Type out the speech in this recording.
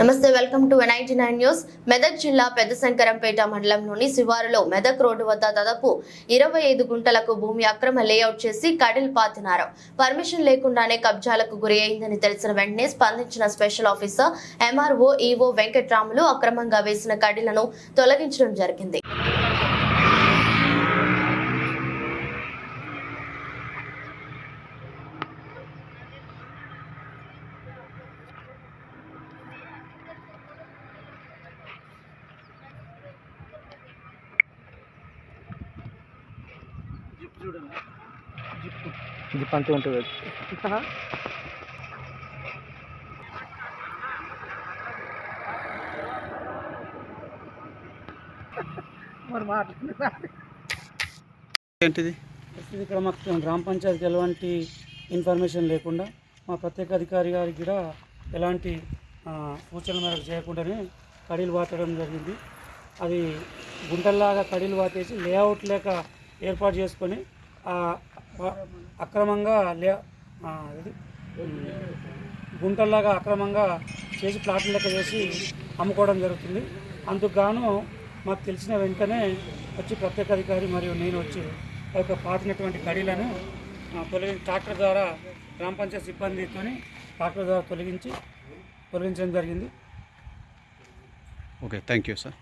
నమస్తే welcome to ninety nine news. Medak జిల్లా పెద్దశంకరంపేట మండలంలోని శివారులో మెదక్ రోడ్డు వద్ద దాదాపు ఇరవై ఐదు గుంటలకు భూమి అక్రమ లేఅవుట్ చేసి కడిల్ పాతినారు. పర్మిషన్ లేకుండానే కబ్జాలకు గురి అయిందని తెలిసిన వెంటనే స్పందించిన special officer MRO EO Venkatramulu అక్రమంగా వేసిన కడిలను తొలగించడం జరిగింది. ఇది పంచ ఉంటుంది మరి మాట్లాడుతున్నారు ఏంటిది? ఇక్కడ మాకు గ్రామ పంచాయతీకి ఎలాంటి ఇన్ఫర్మేషన్ లేకుండా మా ప్రత్యేక అధికారి గారికి కూడా ఎలాంటి ఆ, సూచనల మేరకు చేయకుండానే కడీలు పాతడం జరిగింది. అది గుంటల్లాగా కడీలు పాతేసి లేఅవుట్ లేక ఏర్పాటు చేసుకొని అక్రమంగా లే గుంటల్లాగా అక్రమంగా చేసి ప్లాట్లు లెక్క చేసి అమ్ముకోవడం జరుగుతుంది. అందుకు గాను మాకు తెలిసిన వెంటనే వచ్చి ప్రత్యేక అధికారి మరియు నేను వచ్చి ఆ యొక్క పాతినటువంటి గడిలను తొలగి ట్రాక్టర్ ద్వారా గ్రామ పంచాయతీ సిబ్బందితో ట్రాక్టర్ ద్వారా తొలగించి తొలగించడం జరిగింది. Okay thank you sir